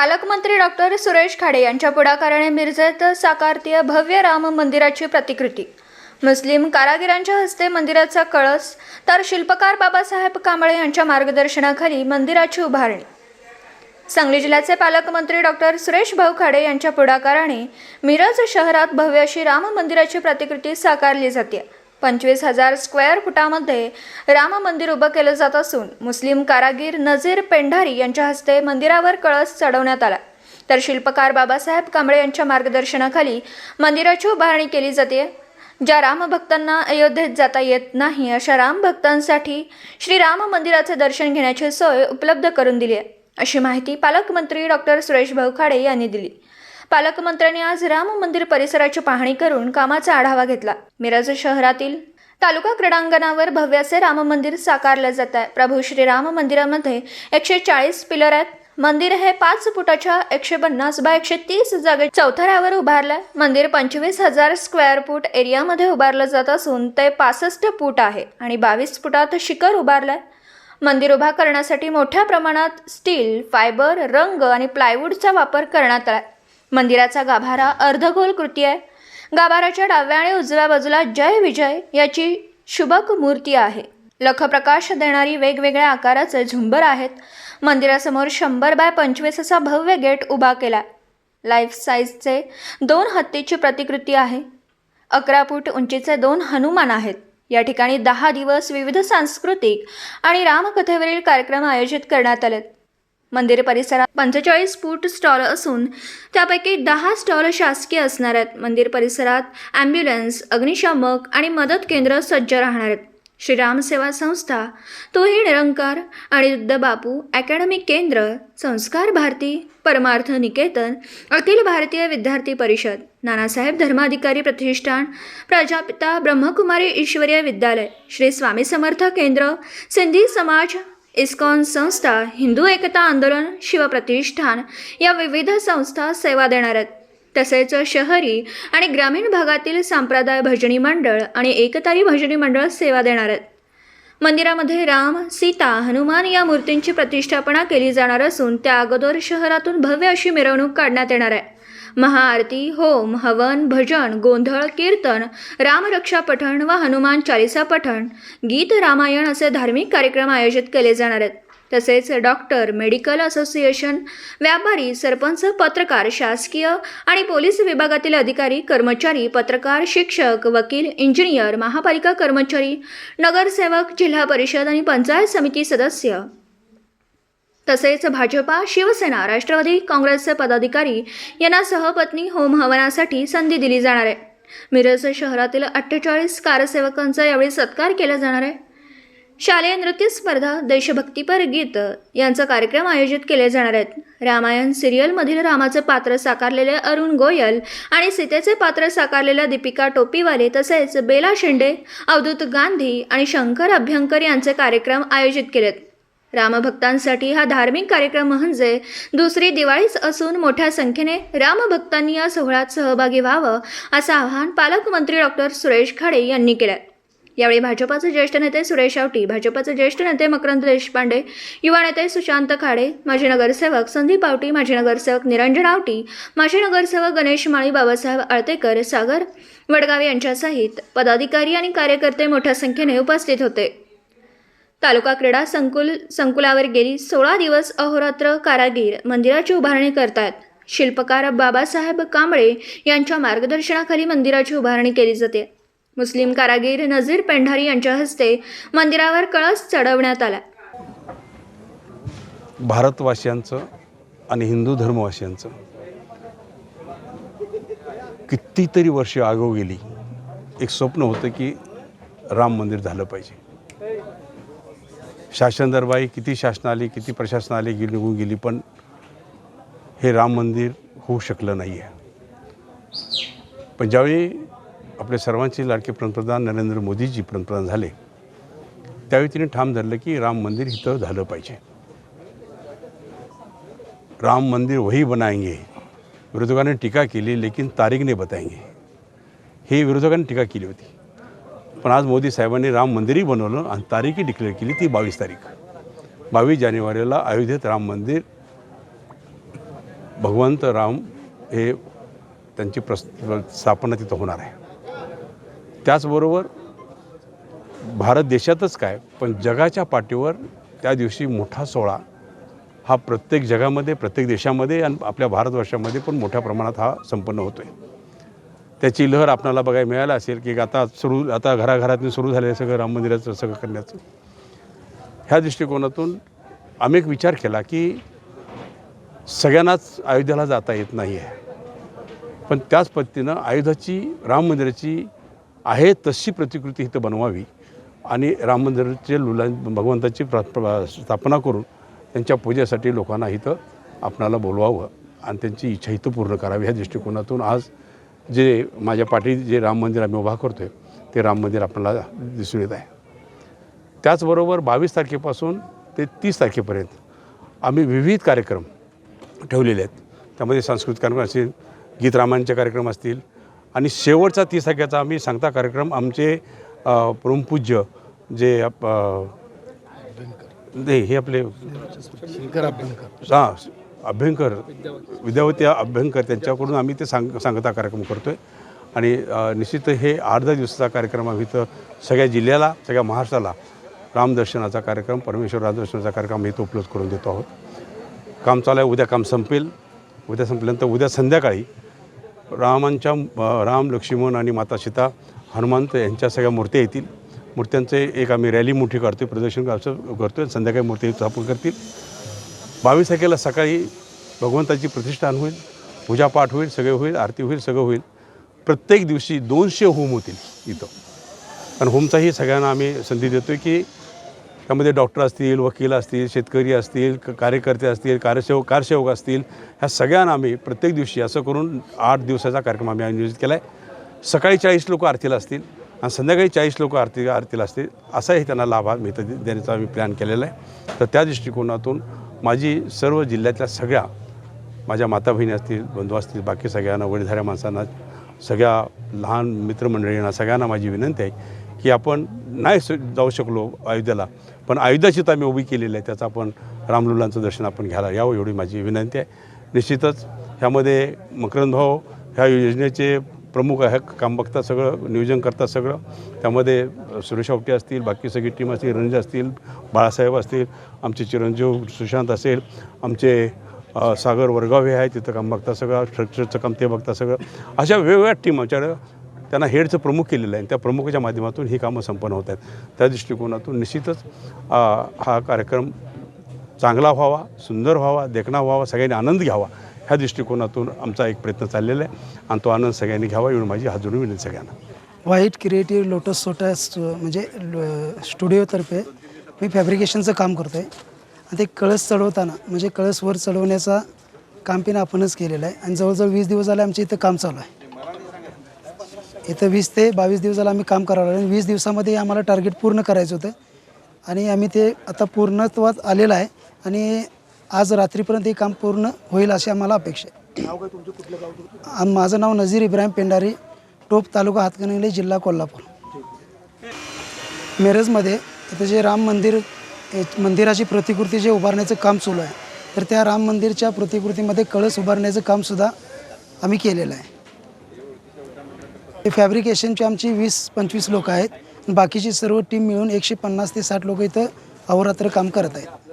पालकमंत्री डॉक्टर सुरेश खाडे यांच्या पुढाकाराने मिरजेत साकारतीय भव्य राम मंदिराची प्रतिकृती. मुस्लिम कारागिरांच्या हस्ते मंदिराचा कळस तर शिल्पकार बाबासाहेब कांबळे यांच्या मार्गदर्शनाखाली मंदिराची उभारणी. सांगली जिल्ह्याचे पालकमंत्री डॉक्टर सुरेश भाऊ खाडे यांच्या पुढाकाराने मिरज शहरात भव्य अशी राम मंदिराची प्रतिकृती साकारली जाते. पंचवीस हजार स्क्वेअर फुटामध्ये राम मंदिर उभं केलं जात असून मुस्लिम कारागीर नझीर पेंढारी यांच्या हस्ते मंदिरावर कळस चढवण्यात आला. तर शिल्पकार बाबासाहेब कांबळे यांच्या मार्गदर्शनाखाली मंदिराची उभारणी केली जाते. ज्या रामभक्तांना अयोध्येत जाता येत नाही अशा रामभक्तांसाठी श्रीराम मंदिराचे दर्शन घेण्याची सोय उपलब्ध करून दिली आहे. अशी माहिती पालकमंत्री डॉक्टर सुरेश भाऊ खाडे यांनी दिली. पालकमंत्र्यांनी आज राम मंदिर परिसराची पाहणी करून कामाचा आढावा घेतला. मिरज शहरातील तालुका क्रीडांगणावर भव्याचे राम मंदिर साकारलं जात आहे प्रभू श्री राम मंदिरामध्ये एकशे चाळीस पिलर आहेत मंदिर हे पाच फुटाच्या एकशे पन्नास बाय एकशे तीस जागे चौथऱ्यावर उभारलंय. मंदिर पंचवीस हजार स्क्वेअर फूट एरियामध्ये उभारलं जात असून ते पासष्ट फूट आहे आणि बावीस फुटात शिखर उभारलंय. मंदिर उभा करण्यासाठी मोठ्या प्रमाणात स्टील फायबर रंग आणि प्लायवूडचा वापर करण्यात आला मंदिराचा गाभारा अर्धगोल कृती आहे गाभाराच्या डाव्या आणि उजव्या बाजूला जय विजय याची शुभक मूर्ती आहे. लखप्रकाश देणारी वेगवेगळ्या आकाराचे झुंबर आहेत. मंदिरासमोर शंभर बाय पंचवीस असा भव्य गेट उभा केला लाईफ साईजचे दोन हत्तीची प्रतिकृती आहे. अकरा फूट उंचीचे दोन हनुमान आहेत. या ठिकाणी दहा दिवस विविध सांस्कृतिक आणि रामकथेवरील कार्यक्रम आयोजित करण्यात आलेत. मंदिर परिसरात पंचेचाळीस फूट स्टॉल असून त्यापैकी दहा स्टॉल शासकीय असणार आहेत. मंदिर परिसरात ॲम्ब्युलन्स अग्निशामक आणि मदत केंद्र सज्ज राहणार आहेत. श्रीराम सेवा संस्था तोही निरंकार आणि बापू अकॅडमिक केंद्र संस्कार भारती परमार्थ निकेतन अखिल भारतीय विद्यार्थी परिषद नानासाहेब धर्माधिकारी प्रतिष्ठान प्रजापिता ब्रह्मकुमारी ईश्वरीय विद्यालय श्री स्वामी समर्थ केंद्र सिंधी समाज इस्कॉन संस्था हिंदू एकता आंदोलन शिवप्रतिष्ठान या विविध संस्था सेवा देणार आहेत. तसेच शहरी आणि ग्रामीण भागातील सांप्रदाय भजनी मंडळ आणि एकतारी भजनी मंडळ सेवा देणार आहेत. मंदिरामध्ये राम सीता हनुमान या मूर्तींची प्रतिष्ठापना केली जाणार असून त्या अगोदर शहरातून भव्य अशी मिरवणूक काढण्यात येणार आहे. महाआरती होम हवन भजन गोंधळ कीर्तन रामरक्षा पठण व हनुमान चालिसा पठण. गीत रामायण असे धार्मिक कार्यक्रम आयोजित केले जाणार आहेत. तसेच डॉक्टर मेडिकल असोसिएशन व्यापारी सरपंच पत्रकार शासकीय आणि पोलीस विभागातील अधिकारी कर्मचारी पत्रकार शिक्षक वकील इंजिनियर महापालिका कर्मचारी नगरसेवक जिल्हा परिषद आणि पंचायत समिती सदस्य. तसेच भाजपा शिवसेना राष्ट्रवादी काँग्रेसचे पदाधिकारी यांना सहपत्नी होम हवनासाठी संधी दिली जाणार आहे. मिरज शहरातील अठ्ठेचाळीस कारसेवकांचा यावेळी सत्कार केला जाणार आहे. शालेय नृत्य स्पर्धा देशभक्तीपर गीत यांचा कार्यक्रम आयोजित केले जाणार आहेत. रामायण सिरियलमधील रामाचे पात्र साकारलेले अरुण गोयल आणि सीतेचे पात्र साकारलेल्या दीपिका टोपीवाले तसेच बेला शेंडे अवधूत गांधी आणि शंकर अभ्यंकर यांचे कार्यक्रम आयोजित केलेत. रामभक्तांसाठी हा धार्मिक कार्यक्रम म्हणजे दुसरी दिवाळीच असून मोठ्या संख्येने रामभक्तांनी या सोहळ्यात सहभागी व्हावं असं आवाहन पालकमंत्री डॉक्टर सुरेश खाडे यांनी केलं यावेळी भाजपाचे ज्येष्ठ नेते सुरेश आवटी भाजपाचे ज्येष्ठ नेते मकरंद देशपांडे युवा नेते सुशांत खाडे माजी नगरसेवक संदीप आवटी माजी नगरसेवक निरंजन आवटी माजी नगरसेवक गणेश माळी बाबासाहेब आळतेकर सागर वडगाव यांच्यासहित पदाधिकारी आणि कार्यकर्ते मोठ्या संख्येने उपस्थित होते. तालुका क्रीडा संकुल संकुलावर गेली सोळा दिवस अहोरात्र कारागीर मंदिराची उभारणी करतात. शिल्पकार बाबासाहेब कांबळे यांच्या मार्गदर्शनाखाली मंदिराची उभारणी केली जाते. मुस्लिम कारागीर नझीर पेंढारी यांच्या हस्ते मंदिरावर कळस चढवण्यात आला. भारतवासियांचं आणि हिंदू धर्मवासियांचं कितीतरी वर्ष आगो गेली. एक स्वप्न होतं की राम मंदिर झालं पाहिजे. शासन दरबारी किती शासन आली किती प्रशासन आली गेली निघून गेली पण हे राम मंदिर होऊ शकलं नाही आहे पण ज्यावेळी आपले सर्वांचे लाडके पंतप्रधान नरेंद्र मोदीजी पंतप्रधान झाले त्यावेळी तिने ठाम धरलं की राम मंदिर इथं झालं पाहिजे. राम मंदिर वही बनाएंगे विरोधकांनी टीका केली लेकिन तारीख नाही बताएंगे. हे विरोधकांनी टीका केली होती. पण आज मोदी साहेबांनी राम मंदिरही बनवलं आणि तारीखही डिक्लेअर केली ती बावीस तारीख. बावीस जानेवारीला अयोध्येत राम मंदिर. भगवंत राम हे त्यांची प्रस् स्थापना तिथं होणार आहे. त्याचबरोबर भारत देशातच काय पण जगाच्या पाठीवर त्या दिवशी मोठा सोहळा हा प्रत्येक जगामध्ये प्रत्येक देशामध्ये आणि आपल्या भारतवर्षामध्ये पण मोठ्या प्रमाणात हा संपन्न होतो आहे त्याची लहर आपणाला बघायला मिळायला असेल की आता सुरू आता घराघरातून सुरू झालेलं सगळं राम मंदिराचं सगळं करण्याचं. ह्या दृष्टिकोनातून आम्ही एक विचार केला की सगळ्यांनाच अयोध्येला जाता येत नाही आहे. पण त्याच पद्धतीनं अयोध्याची राम मंदिराची आहे तशी प्रतिकृती इथं बनवावी आणि राम मंदिराचे लुला भगवंताची प्रा- स्थापना करून त्यांच्या पूजेसाठी लोकांना इथं आपणाला बोलवावं आणि त्यांची इच्छा इथं पूर्ण करावी ह्या दृष्टिकोनातून आज जे माझ्या पाठी जे राम मंदिर आम्ही उभा करतो आहे ते राम मंदिर आपल्याला दिसून येत आहे. त्याचबरोबर बावीस तारखेपासून ते तीस तारखेपर्यंत आम्ही विविध कार्यक्रम ठेवलेले आहेत. त्यामध्ये सांस्कृतिक कार्यक्रम असतील गीत रामायणचे कार्यक्रम असतील आणि शेवटचा तीस तारखेचा आम्ही सांगता कार्यक्रम आमचे परमपूज्य जे नाही हे आपले. हां अभ्यंकर विद्यावती अभ्यंकर त्यांच्याकडून आम्ही ते सांग सांगता कार्यक्रम करतो आहे आणि निश्चित हे आठ दहा दिवसाचा कार्यक्रम आम्ही इथं सगळ्या जिल्ह्याला सगळ्या महाराष्ट्राला रामदर्शनाचा कार्यक्रम परमेश्वर रामदर्शनाचा कार्यक्रम इथं उपलब्ध करून देतो आहोत. काम चालू आहे उद्या काम संपेल. उद्या संपल्यानंतर उद्या संध्याकाळी रामांच्या राम लक्ष्मण आणि माता सीता हनुमंत यांच्या सगळ्या मूर्त्या येतील. मूर्त्यांचे एक आम्ही रॅली मोठी काढतो प्रदर्शन असं करतो संध्याकाळी मूर्ती स्थापन करतील. बावीस तारखेला सकाळी भगवंताची प्रतिष्ठान होईल पूजापाठ होईल सगळे होईल आरती होईल सगळं होईल. प्रत्येक दिवशी दोनशे होम होतील इथं. कारण होमचाही सगळ्यांना आम्ही संधी देतो आहे की त्यामध्ये डॉक्टर असतील वकील असतील शेतकरी असतील क- कार्यकर्ते असतील कार्यसेवक कारसेवक असतील ह्या सगळ्यांना आम्ही प्रत्येक दिवशी असं करून आठ दिवसाचा कार्यक्रम आम्ही आयोजित केला आहे सकाळी चाळीस लोक आरतीला असतील आणि संध्याकाळी चाळीस लोक आरती आरतीला असतील असाही त्यांना लाभ मिळतं देण्याचा आम्ही प्लॅन केलेला आहे. तर त्या दृष्टिकोनातून माझी सर्व जिल्ह्यातल्या सगळ्या माझ्या माता बहिणी असतील बंधू असतील बाकी सगळ्यांना वडीलधाऱ्या माणसांना सगळ्या लहान मित्रमंडळींना सगळ्यांना माझी विनंती आहे की आपण नाही जाऊ शकलो अयोध्येला पण अयोध्याची तर आम्ही उभी केलेली आहे त्याचं आपण रामलुलांचं दर्शन आपण घ्यायला यावं एवढी माझी विनंती आहे. निश्चितच ह्यामध्ये मकरंद भाऊ ह्या योजनेचे प्रमुख आहे काम बघतात सगळं नियोजन करतात सगळं. त्यामध्ये सुरेश आवटे असतील बाकी सगळी टीम असतील रणजी असतील बाळासाहेब असतील आमचे चिरंजीव सुशांत असेल आमचे सागर वर्गावे आहे तिथं काम बघतात सगळं स्ट्रक्चरचं काम ते बघतात सगळं. अशा वेगवेगळ्या टीम आमच्याकडं त्यांना हेडचं प्रमुख केलेलं आहे. आणि त्या प्रमुखाच्या माध्यमातून ही कामं संपन्न होत आहेत. त्या दृष्टिकोनातून निश्चितच हा कार्यक्रम चांगला व्हावा सुंदर व्हावा देखणा व्हावा सगळ्यांनी आनंद घ्यावा. ह्या दृष्टिकोनातून आमचा एक प्रयत्न चाललेला आहे आणि तो आनंद सगळ्यांनी घ्यावा एवढी माझी हात विनंती सगळ्यांना. व्हाईट क्रिएटिव्ह लोटस सोटा म्हणजे स्टुडिओतर्फे मी फॅब्रिकेशनचं काम करतो आहे आणि ते कळस चढवताना म्हणजे कळस वर चढवण्याचा काम पिन आपणच केलेलं आहे. आणि जवळजवळ वीस दिवस झाले आमच्या इथं काम चालू आहे. इथं वीस ते बावीस दिवस आम्ही काम करावं लागलं. आणि वीस दिवसामध्ये आम्हाला टार्गेट पूर्ण करायचं होतं. आणि आम्ही ते आता पूर्णत्वात आलेलं आहे. आणि आज रात्रीपर्यंत हे काम पूर्ण होईल अशी आम्हाला अपेक्षा आहे. माझं नाव नझीर इब्राहिम पेंडारी टोप तालुका हातकणंगले जिल्हा कोल्हापूर. मिरजमध्ये इथं जे राम मंदिर मंदिराची प्रतिकृती जे उभारण्याचं काम सुरू आहे तर त्या राम मंदिरच्या प्रतिकृतीमध्ये कळस उभारण्याचं कामसुद्धा आम्ही केलेलं आहे. हे फॅब्रिकेशनची आमची वीस पंचवीस लोक आहेत बाकीची सर्व टीम मिळून एकशे पन्नास ते साठ लोक इथं अहोरात्र काम करत आहेत.